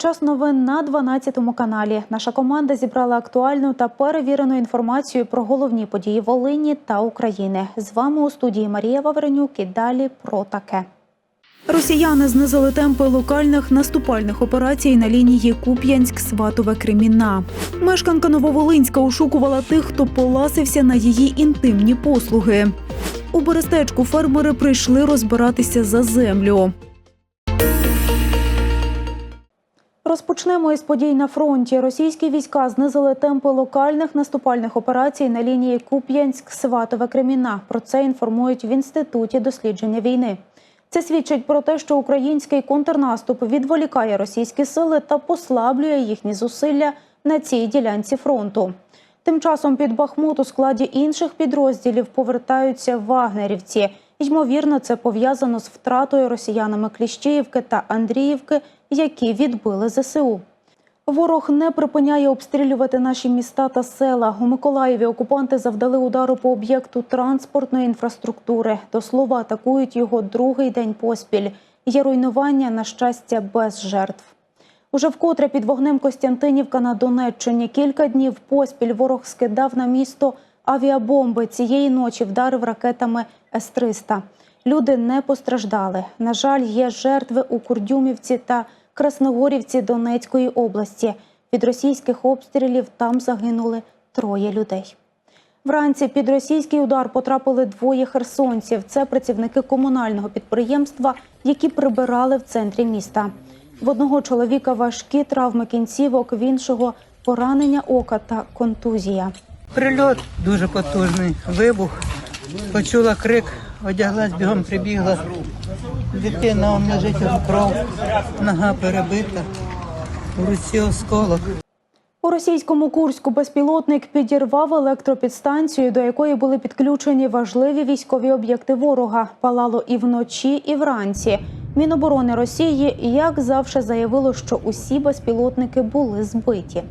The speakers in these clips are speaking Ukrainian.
Час новин на 12 каналі. Наша команда зібрала актуальну та перевірену інформацію про головні події Волині та України. З вами у студії Марія Вавренюк і далі про таке. Росіяни знизили темпи локальних наступальних операцій на лінії Куп'янськ-Сватове Кремінна. Мешканка Нововолинська ошукувала тих, хто поласився на її інтимні послуги. У Берестечку фермери прийшли розбиратися за землю. Розпочнемо із подій на фронті. Російські війська знизили темпи локальних наступальних операцій на лінії Куп'янськ-Сватове Кремінна. Про це інформують в інституті дослідження війни. Це свідчить про те, що український контрнаступ відволікає російські сили та послаблює їхні зусилля на цій ділянці фронту. Тим часом під Бахмут у складі інших підрозділів повертаються вагнерівці. Ймовірно, це пов'язано з втратою росіянами Кліщіївки та Андріївки, які відбили ЗСУ. Ворог не припиняє обстрілювати наші міста та села. У Миколаєві окупанти завдали удару по об'єкту транспортної інфраструктури. До слова, атакують його другий день поспіль. Є руйнування, на щастя, без жертв. Уже вкотре під вогнем Костянтинівка на Донеччині. Кілька днів поспіль ворог скидав на місто авіабомби. Цієї ночі вдарив ракетами С-300. Люди не постраждали. На жаль, є жертви у Курдюмівці та Красногорівці Донецької області. Від російських обстрілів там загинули троє людей. Вранці під російський удар потрапили двоє херсонців. Це працівники комунального підприємства, які прибирали в центрі міста. В одного чоловіка важкі травми кінцівок, в іншого поранення ока та контузія. Прильот дуже потужний, вибух. Почула крик, одяглась, бігом прибігла. Дитина он лежить в кров, нога перебита, в руці осколок. У російському Курську безпілотник підірвав електропідстанцію, до якої були підключені важливі військові об'єкти ворога. Палало і вночі, і вранці. Міноборони Росії, як завжди, заявило, що усі безпілотники були збиті.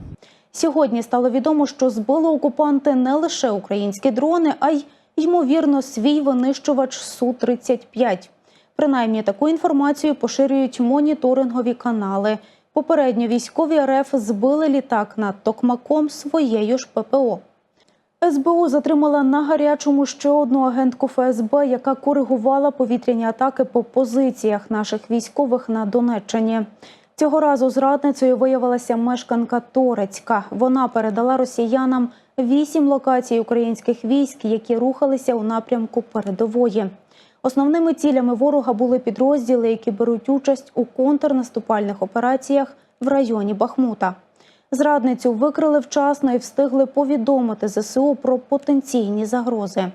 Сьогодні стало відомо, що збили окупанти не лише українські дрони, а й ймовірно свій винищувач су 35 Принаймні таку інформацію поширюють моніторингові канали. Попередньо військові РФ збили літак над Токмаком своєю ж ППО. СБУ затримала на гарячому ще одну агентку ФСБ, яка коригувала повітряні атаки по позиціях наших військових на Донеччині. Цього разу зрадницею виявилася мешканка Торецька. Вона передала росіянам вісім локацій українських військ, які рухалися у напрямку передової. Основними цілями ворога були підрозділи, які беруть участь у контрнаступальних операціях в районі Бахмута. Зрадницю викрили вчасно і встигли повідомити ЗСУ про потенційні загрози.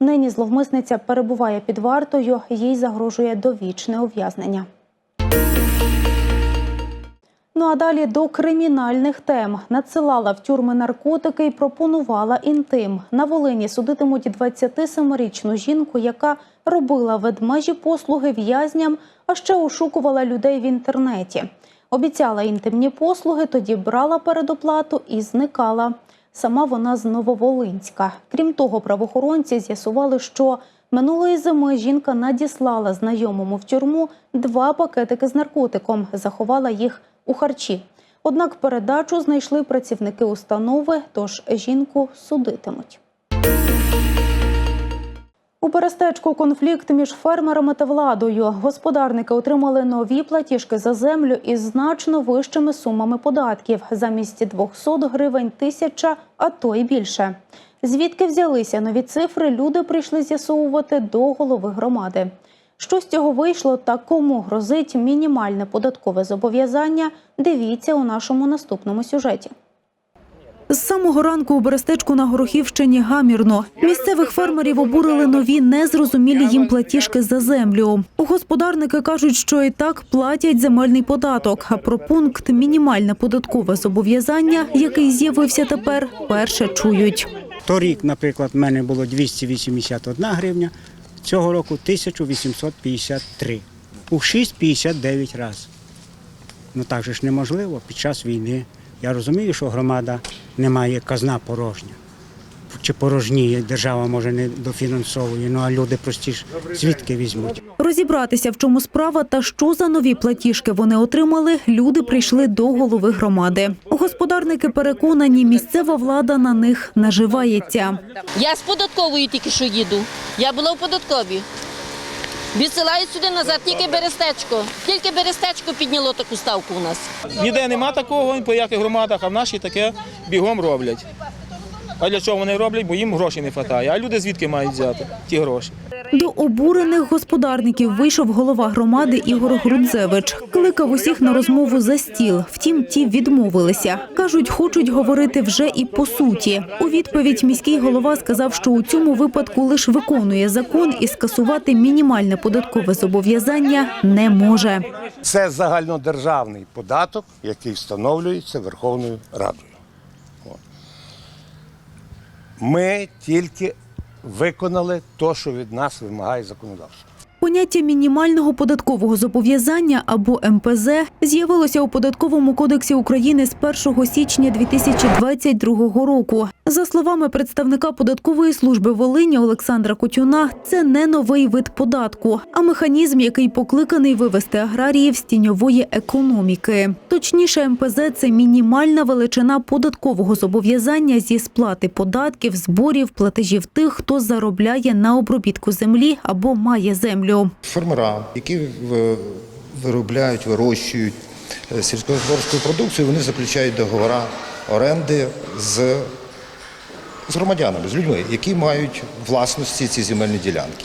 Нині зловмисниця перебуває під вартою, їй загрожує довічне ув'язнення. Ну а далі до кримінальних тем надсилала в тюрми наркотики і пропонувала інтим. На Волині судитимуть 27-річну жінку, яка робила ведмежі послуги в'язням, а ще ошукувала людей в інтернеті. Обіцяла інтимні послуги, тоді брала передоплату і зникала. Сама вона з Нововолинська. Крім того, правоохоронці з'ясували, що минулої зими жінка надіслала знайомому в тюрму два пакетики з наркотиком, заховала їх у харчі. Однак передачу знайшли працівники установи, тож жінку судитимуть. У Берестечку конфлікт між фермерами та владою. Господарники отримали нові платіжки за землю із значно вищими сумами податків. Замість 200 гривень тисяча, а то й більше. Звідки взялися нові цифри, люди прийшли з'ясовувати до голови громади. Що з цього вийшло та кому грозить мінімальне податкове зобов'язання? Дивіться у нашому наступному сюжеті. З самого ранку у Берестечку на Горохівщині гамірно. Місцевих фермерів обурили нові незрозумілі їм платіжки за землю. Господарники кажуть, що і так платять земельний податок. А про пункт мінімальне податкове зобов'язання, який з'явився тепер, перше чують. Торік, наприклад, в мене було 281 гривня, цього року 1853. У 6,59 разів. Ну так же ж неможливо під час війни. Я розумію, що громада не має казна порожня. чи порожніє, держава може не дофінансовує, ну а люди прості ж звідки візьмуть. Розібратися, в чому справа та що за нові платіжки вони отримали, люди прийшли до голови громади. Господарники переконані, місцева влада на них наживається. Я з податковою тільки що їду. Я була в податковій. Відсилають сюди назад тільки берестечко. Тільки берестечко підняло таку ставку у нас. Ніде нема такого, по яких громадах, а в нашій таке бігом роблять. А для чого вони роблять? Бо їм грошей не вистачає. А люди звідки мають взяти ті гроші? До обурених господарників вийшов голова громади Ігор Грудзевич. Кликав усіх на розмову за стіл. Втім, ті відмовилися. Кажуть, хочуть говорити вже і по суті. У відповідь міський голова сказав, що у цьому випадку лише виконує закон і скасувати мінімальне податкове зобов'язання не може. Це загальнодержавний податок, який встановлюється Верховною Радою. Ми тільки виконали те, що від нас вимагає законодавство. Поняття мінімального податкового зобов'язання або МПЗ з'явилося у податковому кодексі України з 1 січня 2022 року. За словами представника податкової служби Волині Олександра Котюна, це не новий вид податку, а механізм, який покликаний вивести аграріїв з тіньової економіки. Точніше, МПЗ це мінімальна величина податкового зобов'язання зі сплати податків, зборів, платежів тих, хто заробляє на обробітку землі або має землю. Фермера, які виробляють, вирощують е, сільськогосподарську продукцію, вони заключають договори оренди з, з громадянами, з людьми, які мають власності ці земельні ділянки.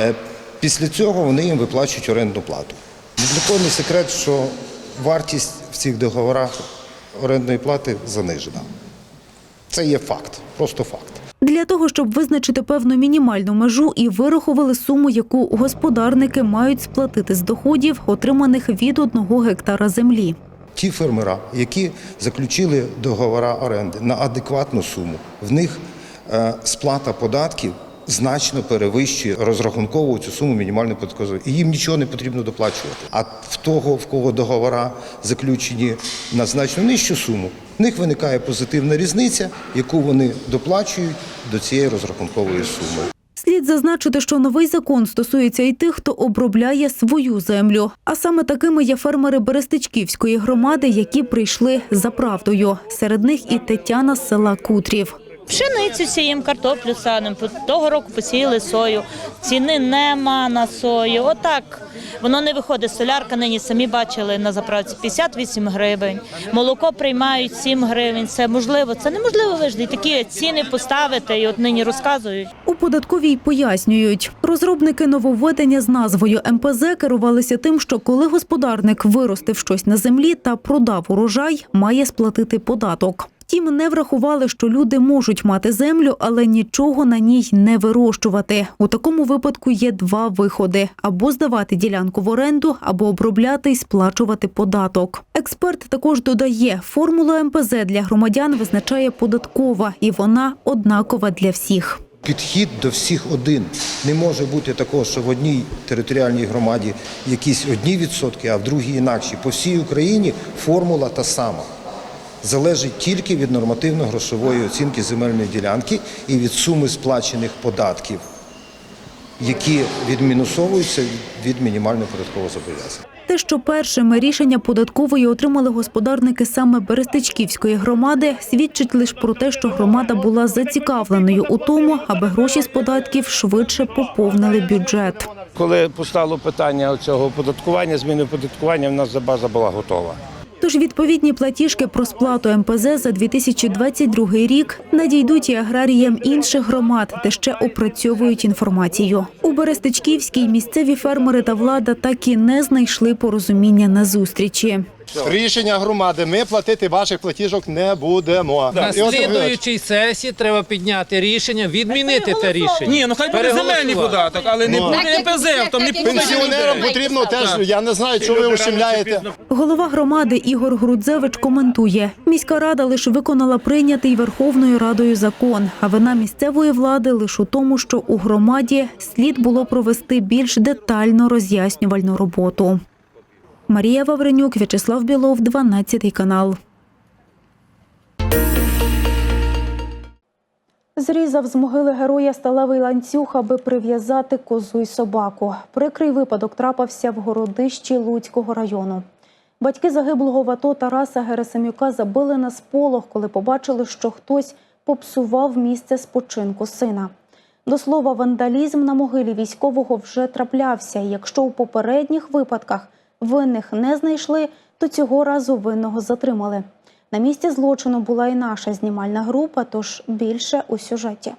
Е, Після цього вони їм виплачують орендну плату. Для не секрет, що вартість в цих договорах орендної плати занижена. Це є факт, просто факт. Для того, щоб визначити певну мінімальну межу і вирахували суму, яку господарники мають сплатити з доходів, отриманих від одного гектара землі. Ті фермера, які заключили договори оренди на адекватну суму, в них е, сплата податків значно перевищує розрахункову цю суму мінімальної податкової. І їм нічого не потрібно доплачувати. А в того, в кого договори заключені на значно нижчу суму, в них виникає позитивна різниця, яку вони доплачують до цієї розрахункової суми. Слід зазначити, що новий закон стосується і тих, хто обробляє свою землю. А саме такими є фермери Берестичківської громади, які прийшли за правдою. Серед них і Тетяна з села Кутрів. Пшеницю сіємо, картоплю садимо. Того року посіяли сою. Ціни нема на сою. Отак. Воно не виходить. Солярка нині самі бачили на заправці 58 гривень. Молоко приймають 7 гривень. Це можливо. Це неможливо вижити. Такі ціни поставити, і от нині розказують. У податковій пояснюють, розробники нововведення з назвою МПЗ керувалися тим, що коли господарник виростив щось на землі та продав урожай, має сплатити податок. Втім, не врахували, що люди можуть мати землю, але нічого на ній не вирощувати. У такому випадку є два виходи: або здавати ділянку в оренду, або обробляти і сплачувати податок. Експерт також додає, формулу МПЗ для громадян визначає податкова, і вона однакова для всіх. Підхід до всіх один. Не може бути такого, що в одній територіальній громаді якісь одні відсотки, а в другій інакші. По всій Україні формула та сама. Залежить тільки від нормативно-грошової оцінки земельної ділянки і від суми сплачених податків, які відмінусовуються від мінімального податкового зобов'язання. Те, що першими рішення податкової отримали господарники саме Берестичківської громади, свідчить лише про те, що громада була зацікавленою у тому, аби гроші з податків швидше поповнили бюджет. Коли постало питання цього оподаткування, зміни оподаткування, в нас база була готова. Тож відповідні платіжки про сплату МПЗ за 2022 рік надійдуть і аграріям інших громад, де ще опрацьовують інформацію. У Берестичківській місцеві фермери та влада так і не знайшли порозуміння на зустрічі. Рішення громади. Ми платити ваших платіжок не будемо. На І от, слідуючій сесії треба підняти рішення, відмінити те рішення. Ні, ну хай буде земельний податок, але не Ну. буде МПЗ, там не буде Пенсіонерам людей. потрібно теж. Я не знаю, чого ви ущемляєте. Голова громади Ігор Грудзевич коментує: міська рада лише виконала прийнятий Верховною Радою закон. А вина місцевої влади лише у тому, що у громаді слід було провести більш детально роз'яснювальну роботу. Марія Вавренюк, В'ячеслав Білов, 12 канал. Зрізав з могили героя сталевий ланцюг, аби прив'язати козу й собаку. Прикрий випадок трапився в городищі Луцького району. Батьки загиблого в АТО Тараса Герасимюка забили на сполох, коли побачили, що хтось попсував місце спочинку сина. До слова, вандалізм на могилі військового вже траплявся. Якщо у попередніх випадках винних не знайшли, то цього разу винного затримали. На місці злочину була і наша знімальна група, тож більше у сюжеті.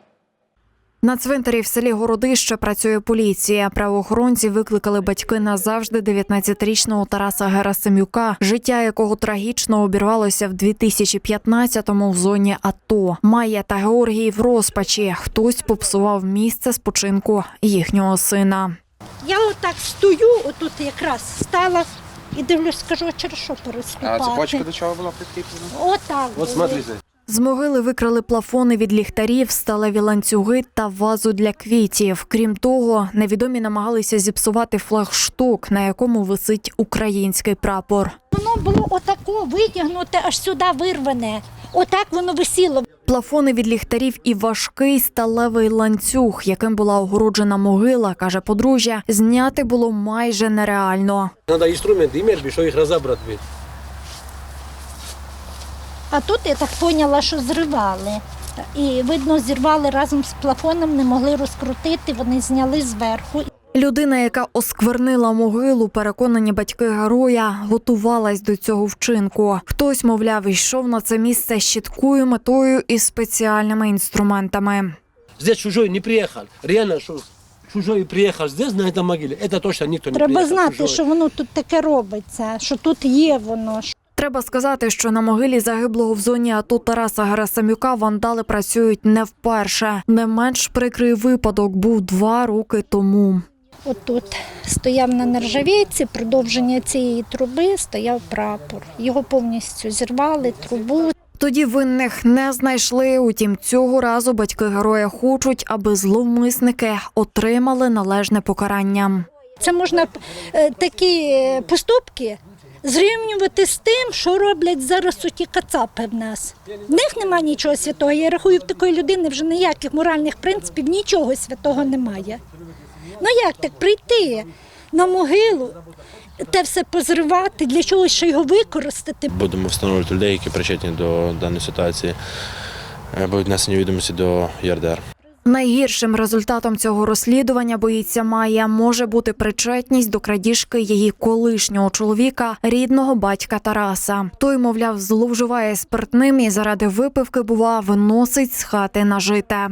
На цвинтарі в селі Городище працює поліція. Правоохоронці викликали батьки назавжди 19-річного Тараса Герасимюка, життя якого трагічно обірвалося в 2015-му в зоні АТО. Майя та Георгій в розпачі. Хтось попсував місце спочинку їхнього сина. Я отак стою, отут якраз стала і дивлюсь, скажу, через що переступати. до чого була прикріплена? Отак. От було. смотрите. З могили викрали плафони від ліхтарів, сталеві ланцюги та вазу для квітів. Крім того, невідомі намагалися зіпсувати флагшток, на якому висить український прапор. Воно було отако витягнуте, аж сюди вирване. Отак воно висіло. Плафони від ліхтарів і важкий сталевий ланцюг, яким була огороджена могила, каже подружжя, зняти було майже нереально. Треба інструменти ім'я, щоб їх розібрати. А тут я так поняла, що зривали. І видно, зірвали разом з плафоном, не могли розкрутити, вони зняли зверху. Людина, яка осквернила могилу, переконані батьки героя, готувалась до цього вчинку. Хтось, мовляв, йшов на це місце з чіткою метою і спеціальними інструментами. Здесь чужой не приїхав. Реально, що чужой приїхав здесь, на цій могилі, це точно ніхто не Треба приїхав. знати, чужой. що воно тут таке робиться, що тут є воно. Треба сказати, що на могилі загиблого в зоні АТО Тараса Герасимюка вандали працюють не вперше. Не менш прикрий випадок був два роки тому. Отут стояв на нержавійці, продовження цієї труби стояв прапор. Його повністю зірвали, трубу. Тоді винних не знайшли. Утім, цього разу батьки героя хочуть, аби зловмисники отримали належне покарання. Це можна е, такі е, поступки зрівнювати з тим, що роблять зараз оті кацапи в нас. В них немає нічого святого. Я рахую, в такої людини вже ніяких моральних принципів, нічого святого немає. Ну як так прийти на могилу, те все позривати, для чогось ще його використати? Будемо встановлювати людей, які причетні до даної ситуації, е, будуть внесені відомості до ЄРДР. Найгіршим результатом цього розслідування боїться Майя може бути причетність до крадіжки її колишнього чоловіка, рідного батька Тараса. Той, мовляв, зловживає спиртним і заради випивки, бува, виносить з хати нажите.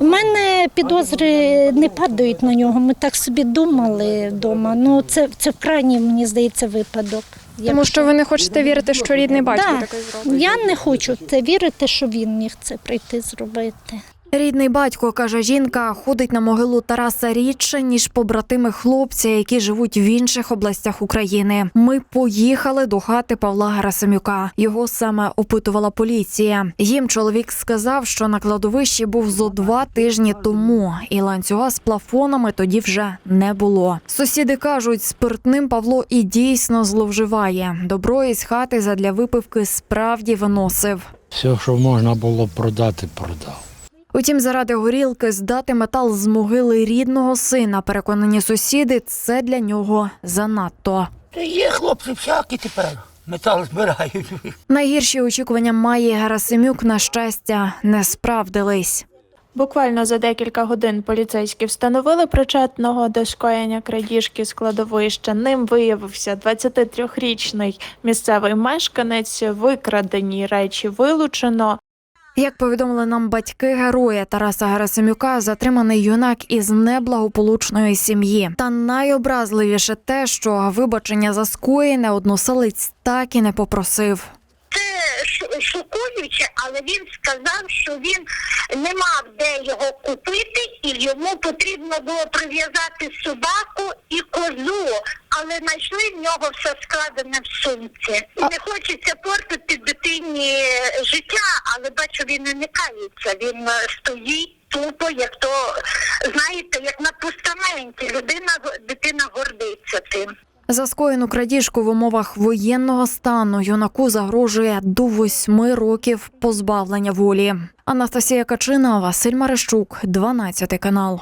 У мене підозри не падають на нього. Ми так собі думали вдома. Ну це, це крайній, мені здається, випадок. Тому що ви не хочете вірити, що рідний батько Да. таке зробить. Я не хочу це вірити, що він міг це прийти зробити. Рідний батько, каже жінка, ходить на могилу Тараса рідше, ніж побратими хлопця, які живуть в інших областях України. Ми поїхали до хати Павла Герасимюка. Його саме опитувала поліція. Їм чоловік сказав, що на кладовищі був зо два тижні тому, і ланцюга з плафонами тоді вже не було. Сусіди кажуть, спиртним Павло і дійсно зловживає. Добро із хати задля випивки справді виносив. Все, що можна було продати, продав. Утім, заради горілки здати метал з могили рідного сина, переконані сусіди, це для нього занадто. Є хлопці всякі тепер. Метал збирають. Найгірші очікування Майї Герасимюк, на щастя, не справдились. Буквально за декілька годин поліцейські встановили причетного до скоєння крадіжки з кладовища. Ним виявився 23-річний місцевий мешканець. Викрадені речі вилучено. Як повідомили нам батьки героя Тараса Герасимюка, затриманий юнак із неблагополучної сім'ї. Та найобразливіше те, що вибачення за скоєне односелець так і не попросив. Ш- шокуюче, але він сказав, що він не мав де його купити, і йому потрібно було прив'язати собаку і козу, але знайшли в нього все складене в сумці. Не хочеться портити дитині життя, але бачу, він не кається. Він е, стоїть тупо, як то знаєте, як на постаменті. Людина дитина гордиться тим. За скоєну крадіжку в умовах воєнного стану юнаку загрожує до восьми років позбавлення волі. Анастасія Качина, Василь Марещук, 12 канал.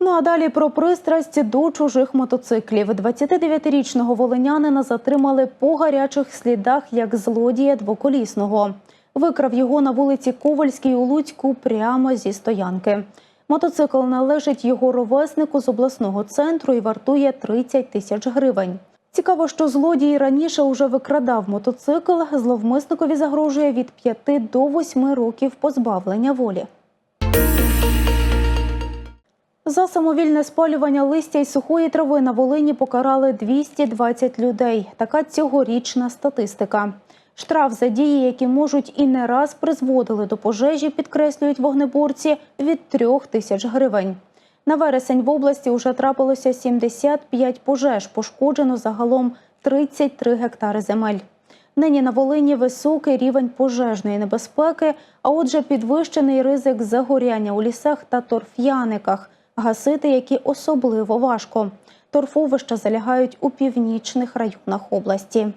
Ну а далі про пристрасть до чужих мотоциклів. 29-річного волинянина затримали по гарячих слідах як злодія двоколісного. Викрав його на вулиці Ковальській у Луцьку прямо зі стоянки. Мотоцикл належить його ровеснику з обласного центру і вартує 30 тисяч гривень. Цікаво, що злодій раніше уже викрадав мотоцикл. Зловмисникові загрожує від 5 до 8 років позбавлення волі. За самовільне спалювання листя й сухої трави на Волині покарали 220 людей. Така цьогорічна статистика. Штраф за дії, які можуть і не раз призводили до пожежі, підкреслюють вогнеборці від трьох тисяч гривень. На вересень в області вже трапилося 75 пожеж, пошкоджено загалом 33 гектари земель. Нині на Волині високий рівень пожежної небезпеки, а отже, підвищений ризик загоряння у лісах та торф'яниках, гасити які особливо важко. Торфовища залягають у північних районах області.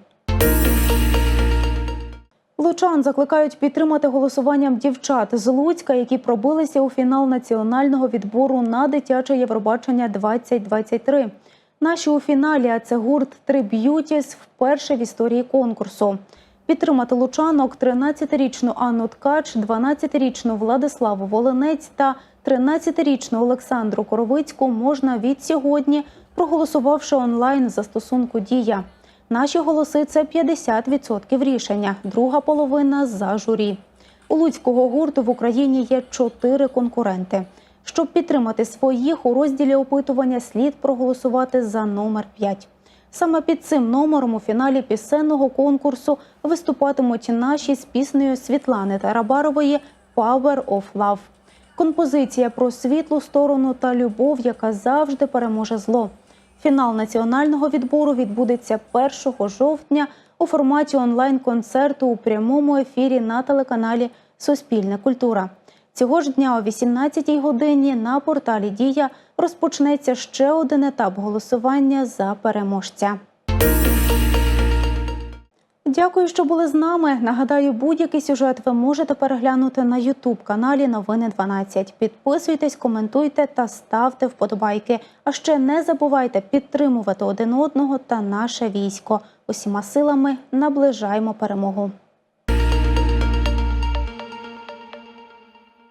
Лучан закликають підтримати голосуванням дівчат з Луцька, які пробилися у фінал національного відбору на дитяче Євробачення 2023. Наші у фіналі, а це гурт «Три Б'ютіс» вперше в історії конкурсу. Підтримати лучанок 13-річну Анну Ткач, 12-річну Владиславу Волинець та 13-річну Олександру Коровицьку можна від сьогодні, проголосувавши онлайн в застосунку Дія. Наші голоси це 50% рішення, друга половина за журі. У луцького гурту в Україні є чотири конкуренти. Щоб підтримати своїх у розділі опитування, слід проголосувати за номер 5. Саме під цим номером у фіналі пісенного конкурсу виступатимуть наші з піснею Світлани Тарабарової «Power of Love». Композиція про світлу сторону та любов, яка завжди переможе зло. Фінал національного відбору відбудеться 1 жовтня у форматі онлайн-концерту у прямому ефірі на телеканалі Суспільна культура. Цього ж дня о 18-й годині на порталі Дія розпочнеться ще один етап голосування за переможця. Дякую, що були з нами. Нагадаю, будь-який сюжет ви можете переглянути на Ютуб каналі Новини 12. Підписуйтесь, коментуйте та ставте вподобайки. А ще не забувайте підтримувати один одного та наше військо. Усіма силами наближаємо перемогу.